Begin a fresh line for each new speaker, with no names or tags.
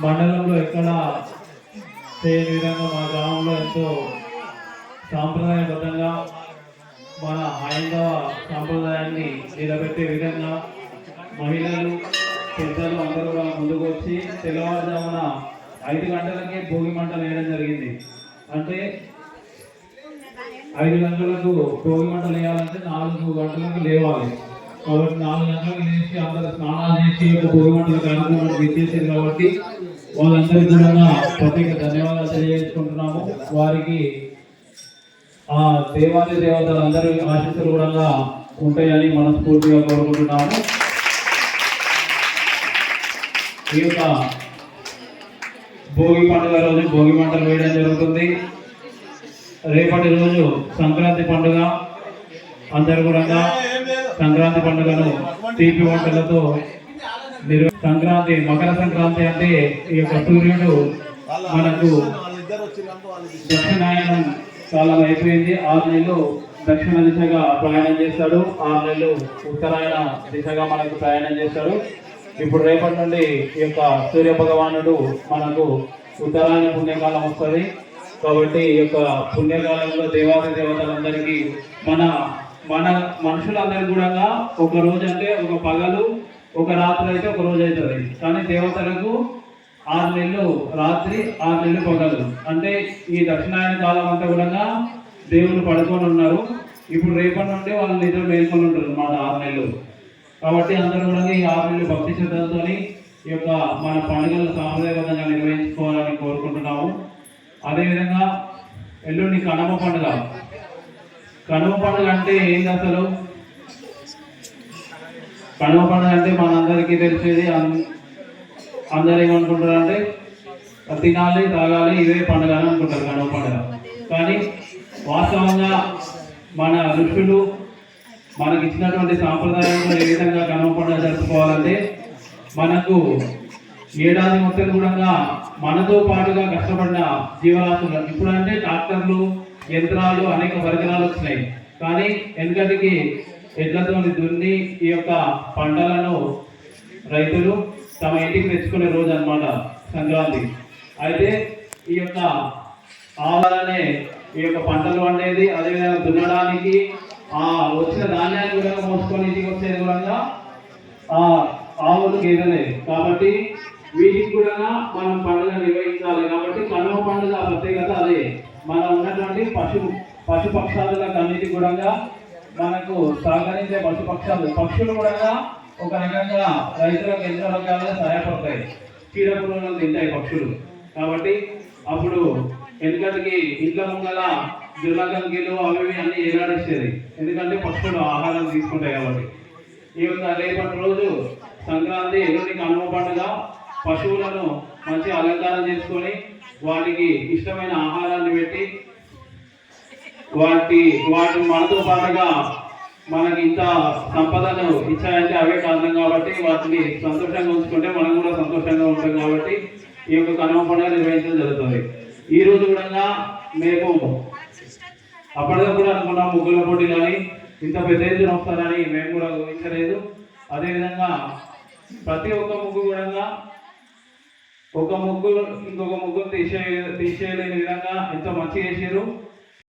మండలంలో ఎక్కడ చేయని విధంగా మా గ్రామంలో ఎంతో సాంప్రదాయబద్ధంగా మన హైందవ సాంప్రదాయాన్ని నిలబెట్టే విధంగా మహిళలు పెద్దలు అందరూ కూడా ముందుకు వచ్చి తెల్లవారుజామున ఐదు గంటలకే భోగి మంటలు వేయడం జరిగింది. అంటే ఐదు గంటలకు భోగి మంటలు వేయాలంటే నాలుగు గంటలకు లేవాలి. కాబట్టి నాలుగు గంటలకు లేచి అందరు స్నానాలు చేసి ఒక భోగి మంటల ఇచ్చేసారు కాబట్టి వాళ్ళందరికీ కూడా ప్రత్యేక ధన్యవాదాలు తెలియజేసుకుంటున్నాము. వారికి ఆ దేవాది దేవతలందరి ఆశీస్సులు కూడా ఉంటాయని మనస్ఫూర్తిగా కోరుకుంటున్నాము. ఈ యొక్క భోగి పండుగ రోజు భోగి మంటలు వేయడం జరుగుతుంది. రేపటి రోజు సంక్రాంతి పండుగ. అందరు కూడా సంక్రాంతి పండుగను తీపి వంటలతో సంక్రాంతి మకర సంక్రాంతి అంటే ఈ యొక్క సూర్యుడు మనకు దక్షిణాయనం కాలం అయిపోయింది. ఆరు నెలలు దక్షిణ దిశగా ప్రయాణం చేస్తాడు. ఆరు నెలలు ఉత్తరాయణ దిశగా మనకు ప్రయాణం చేస్తాడు. ఇప్పుడు రేపటి నుండి ఈ యొక్క సూర్య భగవానుడు మనకు ఉత్తరాయణ పుణ్యకాలం వస్తుంది. కాబట్టి ఈ యొక్క పుణ్యకాలంలో దేవాది దేవతలందరికీ మన మన మనుషులందరూ కూడా ఒక రోజు అంటే ఒక పగలు ఒక రాత్రి అయితే ఒక రోజు అవుతుంది. కానీ దేవతలకు ఆరు నెలలు రాత్రి ఆరు నెలలు పగలు. అంటే ఈ దక్షిణాయన కాలం అంతా కూడా దేవుళ్ళు పడుకొని ఉన్నారు. ఇప్పుడు రేపటి నుండి వాళ్ళు నిద్ర మేల్కొని ఉంటారు మన ఆరు నెలలు. కాబట్టి అందరూ కూడా ఈ ఆరు నెలలు భక్తి శ్రద్ధలతో ఈ యొక్క మన పండుగలను సాంప్రదాయబద్ధంగా నిర్వహించుకోవాలని కోరుకుంటున్నాము. అదేవిధంగా ఎల్లుండి కడమ పండుగ. కనుమ పండుగ అంటే ఏంది అసలు? కనుమ పండుగ అంటే మనందరికీ తెలిసేది అన్- అందరు ఏమనుకుంటారు అంటే తినాలి తాగాలి ఇవే పండుగ అని అనుకుంటారు కనుమ పండుగ. కానీ వాస్తవంగా మన ఋషులు మనకి ఇచ్చినటువంటి సాంప్రదాయంలో ఏ విధంగా కనుమ పండుగ జరుపుకోవాలంటే మనకు ఏడాది మొత్తం కూడా మనతో పాటుగా కష్టపడిన జీవరాశులు. ఇప్పుడంటే డాక్టర్లు యంత్రాలు అనేక పరికరాలు వచ్చినాయి. కానీ వెనుకటికి ఎడ్లతో దున్ని ఈ యొక్క పంటలను రైతులు తమ ఇంటికి తెచ్చుకునే రోజు అన్నమాట సంక్రాంతి. అయితే ఈ యొక్క ఆవాలనే ఈ యొక్క పంటలు అనేది అదేవిధంగా దున్నడానికి ఆ వచ్చిన ధాన్యాన్ని కూడా మోసుకొని ఇంటికి వచ్చేది కూడా ఆ ఆవులు గేదెలే. కాబట్టి వీటికి కూడా మనం పంట నిర్వహించాలి కాబట్టి కనుమ పండుగ ప్రత్యేకత అదే మనం ఉన్నటువంటి పశు పశుపక్షాదులకు అన్నిటి కూడా మనకు సహకరించే పశుపక్షాలు పక్షులు కూడా ఒక రకంగా రైతులకు ఎన్నో రకాలుగా సహాయపడతాయి చీడ పురుగులను తింటాయి పక్షులు. కాబట్టి అప్పుడు ఎందుకంటే ఇంట్లో ముంగల దుర్లకంకిలు అవి అన్ని ఏలాడేసేది ఎందుకంటే పక్షులు ఆహారం తీసుకుంటాయి కాబట్టి. ఈ యొక్క రేపటి రోజు సంక్రాంతి ఎల్లుండి కనుమ పండుగ పశువులను మంచి అలంకారం చేసుకొని వాటికి ఇష్టమైన ఆహారాన్ని పెట్టి వాటి వాటి మనతో పాటుగా మనకి ఇంత సంపదను ఇచ్చాయంటే అవే కారణం కాబట్టి వాటిని సంతోషంగా ఉంచుకుంటే మనం కూడా సంతోషంగా ఉంటాం కాబట్టి ఈ యొక్క కనుమ పండుగ నిర్వహించడం జరుగుతుంది. ఈ రోజు కూడా మేము అప్పటికప్పుడు అనుకున్నాం ముగ్గుల పోటీ కానీ ఇంత పెద్ద ఎత్తున వస్తారని మేము కూడా ఊహించలేదు. అదేవిధంగా ప్రతి ఒక్క ముగ్గు కూడా ఒక ముగ్గు ఇంకొక ముగ్గురు తీసే తీసేయలేని విధంగా ఎంతో మంచిగా చేసారు